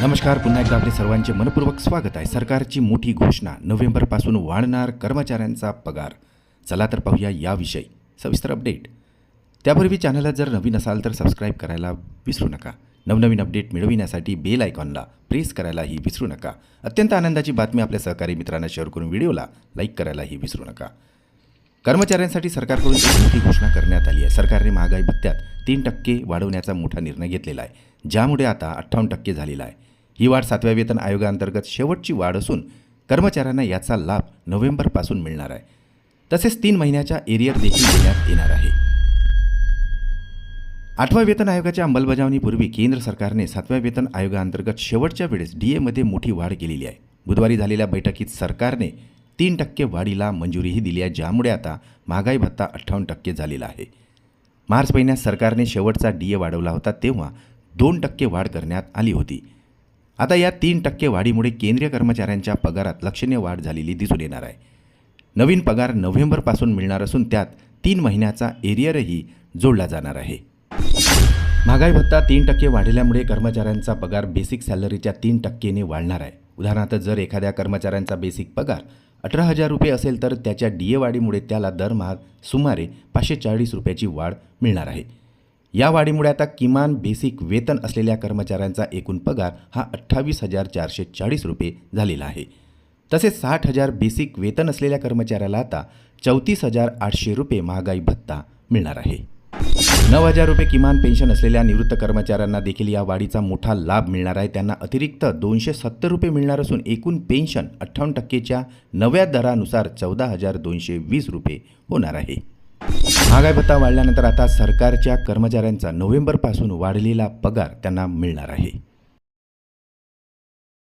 नमस्कार पुन्हा एकदा आपले सर्वांचे मनपूर्वक स्वागत आहे. सरकारची मोठी घोषणा नोव्हेंबरपासून वाढणार कर्मचाऱ्यांचा पगार. चला तर पाहूया याविषयी सविस्तर अपडेट. त्यापूर्वी चॅनलला जर नवीन असाल तर सबस्क्राईब करायला विसरू नका. नवनवीन अपडेट मिळविण्यासाठी बेल आयकॉनला प्रेस करायलाही विसरू नका. अत्यंत आनंदाची बातमी आपल्या सहकारी मित्रांना शेअर करून व्हिडिओला लाईक करायलाही विसरू नका. कर्मचाऱ्यांसाठी सरकारकडून एक मोठी घोषणा करण्यात आली आहे. सरकारने महागाई भत्त्यात तीन टक्के वाढवण्याचा मोठा निर्णय घेतलेला आहे. ज्यामुळे आता अठ्ठावन्न टक्के झालेला आहे. ही वाढ सातव्या वेतन आयोगाअंतर्गत शेवटची वाढ असून कर्मचाऱ्यांना याचा लाभ नोव्हेंबरपासून मिळणार आहे. तसेच तीन महिन्याच्या एरियर देखील देण्यात येणार आहे. आठव्या वेतन आयोगाच्या अंमलबजावणीपूर्वी केंद्र सरकारने सातव्या वेतन आयोगाअंतर्गत शेवटच्या वेळेस डी एमध्ये मोठी वाढ केलेली आहे. बुधवारी झालेल्या बैठकीत सरकारने तीन टक्के वाढीला मंजुरीही दिली आहे ज्यामुळे आता महागाई भत्ता अठ्ठावन्न टक्के झालेला आहे. मार्च महिन्यात सरकारने शेवटचा डी ए वाढवला होता तेव्हा दोन टक्के वाढ करण्यात आली होती. आता या तीन टक्के वाढीमुळे केंद्रीय कर्मचाऱ्यांच्या पगारात लक्षणीय वाढ झालेली दिसून येणार आहे. नवीन पगार नोव्हेंबरपासून मिळणार असून त्यात तीन महिन्याचा एरियरही जोडला जाणार आहे. महागाई भत्ता तीन टक्के वाढल्यामुळे कर्मचाऱ्यांचा पगार बेसिक सॅलरीच्या तीन टक्केने वाढणार आहे. उदाहरणार्थ जर एखाद्या कर्मचाऱ्यांचा बेसिक पगार अठरा हजार रुपये असेल तर त्याच्या डी ए वाढीमुळे त्याला दरमहा सुमारे पाचशे चाळीस रुपयाची वाढ मिळणार आहे. या वाढीमुळे आता किमान बेसिक वेतन असलेल्या कर्मचाऱ्यांचा एकूण पगार हा अठ्ठावीस हजार चारशे चाळीस रुपये झालेला आहे. तसेच साठ हजार बेसिक वेतन असलेल्या कर्मचाऱ्याला आता चौतीस हजार आठशे रुपये महागाई भत्ता मिळणार आहे. नऊ हजार रुपये किमान पेन्शन असलेल्या निवृत्त कर्मचाऱ्यांना देखील या वाढीचा मोठा लाभ मिळणार आहे. त्यांना अतिरिक्त दोनशे सत्तर रुपये मिळणार असून एकूण पेन्शन अठ्ठावन्न टक्केच्या नव्या दरानुसार चौदा हजार दोनशे वीस रुपये होणार आहे. महागाई भत्ता वाढल्यानंतर आता सरकारच्या कर्मचाऱ्यांचा नोव्हेंबरपासून वाढलेला पगार त्यांना मिळणार आहे.